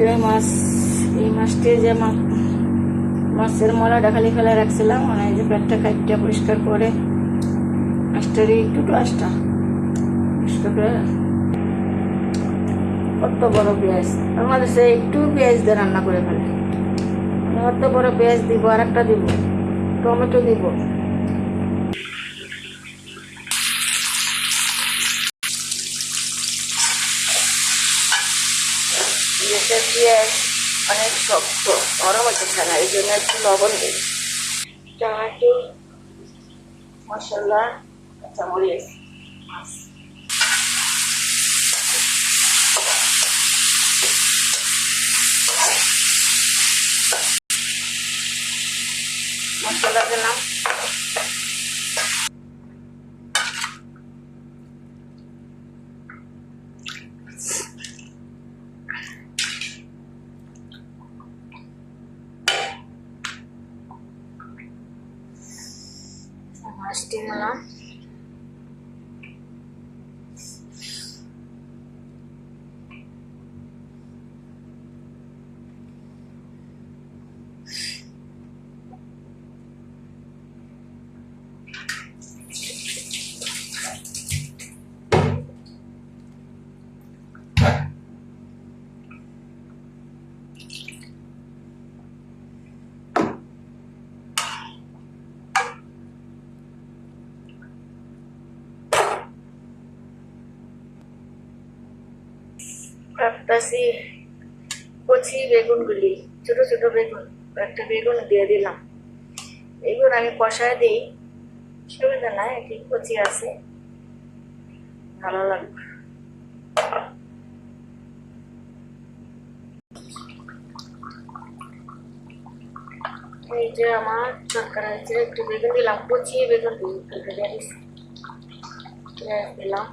এটা মাছ এই মাছটি যে মাছের মলাটা খালি ফেলে রাখছিলাম মানে যে পেটটা খাইটা পরিষ্কার করে মাছটারই একটু আসটা পরিষ্কার করে কত বড় পেঁয়াজ। সে একটু পেঁয়াজ দিয়ে রান্না করে ফেলে। অত বড় পেঁয়াজ দিব আর একটা দিব, টমেটো দিব। দেশের পেঁয়াজ অনেক শক্ত নরম হচ্ছে ছাড়া এই জন্য একটু লবণ দিই। টমেটো, মশলা, কাঁচামরিচ, মাছ। মশলা দিলাম estimular দিলাম কাটতেছি কচি বেগুনগুলি, ছোট ছোট বেগুন, একটা বেগুন দিয়ে দিলাম। বেগুন আমি কষায় দিই, সুবিধা নাই ঠিক কচি আছে। ভালো লাগবে। এই যে আমার তরকারি হয়েছে একটু বেগুন দিলাম, কচি বেগুন দিয়ে দিলাম।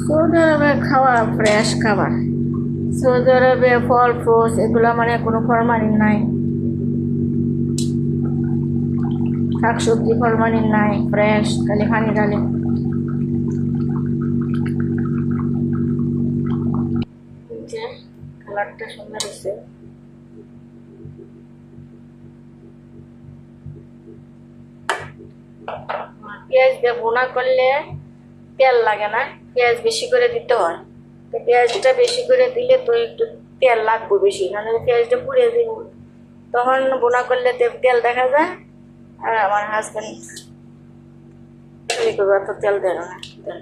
সৌদি আরবে খাওয়া ফ্রেশ খাবার সৌদি আরবে, ফল, ফ্রুটস, এগুলো মানে কোনো ফরমালিন নাই। শাক সবজি ফরমালিন নাই ফ্রেশ খালি পানি ডালে। কালারটা সুন্দর হয়েছে পেঁয়াজ দিয়ে ভুনা করলে তেল লাগে না, পেঁয়াজ বেশি করে দিতে হয়। পেঁয়াজটা বেশি করে দিলে তো একটু তেল লাগবে বেশি, নাহলে পেঁয়াজটা পুড়ে দিব তখন বোনা করলে তেল দেখা যায়, আর আমার হাজব্যান্ড অত তেল দেয় না তেল